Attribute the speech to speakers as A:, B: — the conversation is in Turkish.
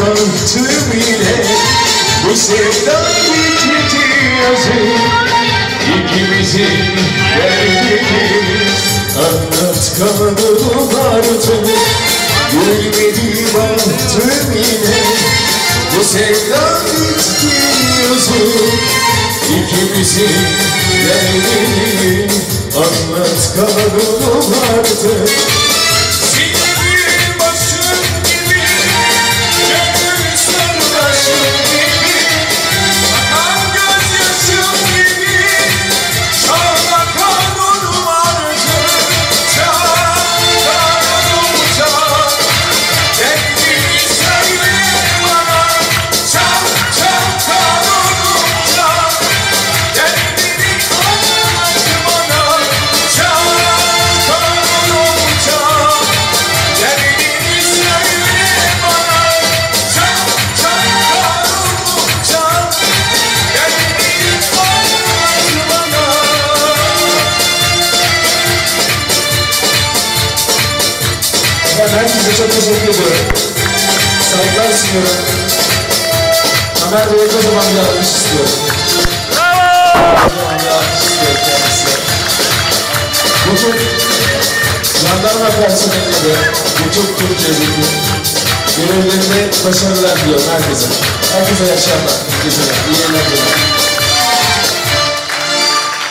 A: baktım yine Bu sevda bitmedi yazık İkimizin derdini Anlat kanalım artık. Gülmedi baktım yine Bu sevda bitti yazık İkimizin derdini Anlat kanalım artık Ben herkese çok teşekkür ediyorum. Saygılar sunuyorum. Ömer Bey'e kocaman bir alkış istiyorum. Kocaman bir alkış istiyorum kendisine. Bugün jandarma personeline bütün Türkiye'deki görevlerinde başarılar diliyorum herkese. Herkese iyi geceler, iyi eğlenceler.